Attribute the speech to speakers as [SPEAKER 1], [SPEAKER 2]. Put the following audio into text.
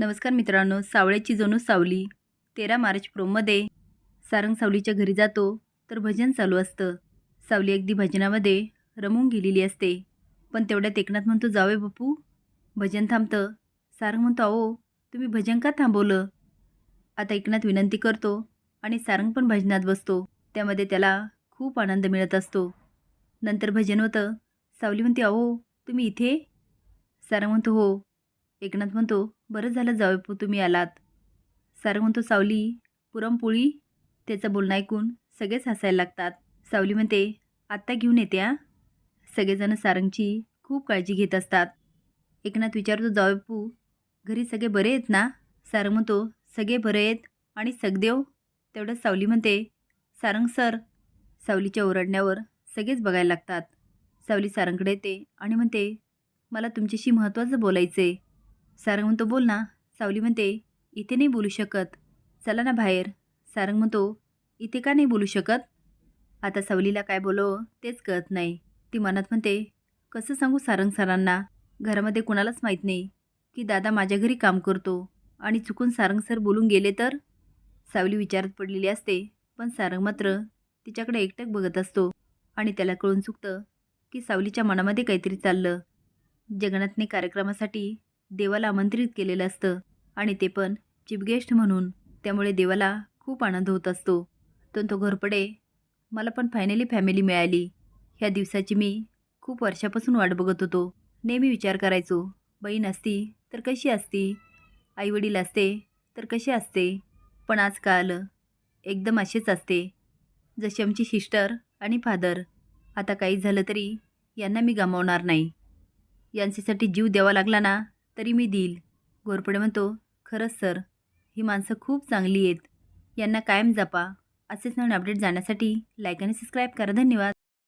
[SPEAKER 1] नमस्कार मित्रांनो सावळ्याची जणू सावली. तेरा मार्च प्रोमध्ये सारंग सावलीच्या घरी जातो तर भजन चालू असतं. सावली अगदी भजनामध्ये रमून गेलेली असते. पण तेवढ्यात एकनाथ म्हणतो जावे बापू भजन थांबतं. सारंग म्हणतो अहो तुम्ही भजन का थांबवलं? आता एकनाथ विनंती करतो आणि सारंग पण भजनात बसतो. त्यामध्ये त्याला खूप आनंद मिळत असतो. नंतर भजन होतं. सावली म्हणते अहो तुम्ही इथे? सारंग म्हणतो हो. एकनाथ म्हणतो बरं झालं जावेपू तुम्ही आलात. सारंग म्हणतो सावली पुरणपोळी? त्याचं बोलणं ऐकून सगळेच हसायला लागतात. सावली म्हणते आत्ता घेऊन येते आ सगळेजण सारंगची खूप काळजी घेत असतात. एकनाथ विचारतो जावेपू घरी सगळे बरे आहेत ना? सारंग म्हणतो सगळे बरे आहेत आणि सगदेव? तेवढं सावली म्हणते सारंग सर. सावलीच्या ओरडण्यावर सगळेच बघायला लागतात. सावली सारंगकडे येते आणि म्हणते मला तुमच्याशी महत्त्वाचं बोलायचं आहे सारंग म्हणतो बोल ना सावली म्हणते इथे नाही बोलू शकत. चला ना बाहेर. सारंग म्हणतो इथे का नाही बोलू शकत? आता सावलीला काय बोलो तेच कळत नाही. ती मनात म्हणते कसं सांगू सारंग सरांना? घरामध्ये कुणालाच माहीत नाही की दादा माझ्या घरी काम करतो आणि चुकून सारंग सर बोलून गेले तर? सावली विचारात पडलेली असते पण सारंग मात्र तिच्याकडे एकटक बघत असतो आणि त्याला कळून चुकतं की सावलीच्या मनामध्ये काहीतरी चाललं. जगन्नाथने कार्यक्रमासाठी देवाला आमंत्रित केलेलं असतं आणि ते पण चिपगेस्ट म्हणून. त्यामुळे देवाला खूप आनंद होत असतो. तो तो घरपडे मला पण फायनली फॅमिली मिळाली. ह्या दिवसाची मी खूप वर्षापासून वाट बघत होतो. नेहमी विचार करायचो बहीण असती तर कशी असती? आईवडील असते तर कशी असते? पण आजकाल एकदम असेच असते. जशी आमची सिस्टर आणि फादर आता काही झालं तरी यांना मी गमावणार नाही. यांच्यासाठी जीव द्यावा लागला ना तरी मी देईल. घोरपडे म्हणतो खरंच सर ही माणसं खूप चांगली आहेत. यांना कायम जपा. असेच नवीन अपडेट जाण्यासाठी लाईक आणि सबस्क्राईब करा. धन्यवाद.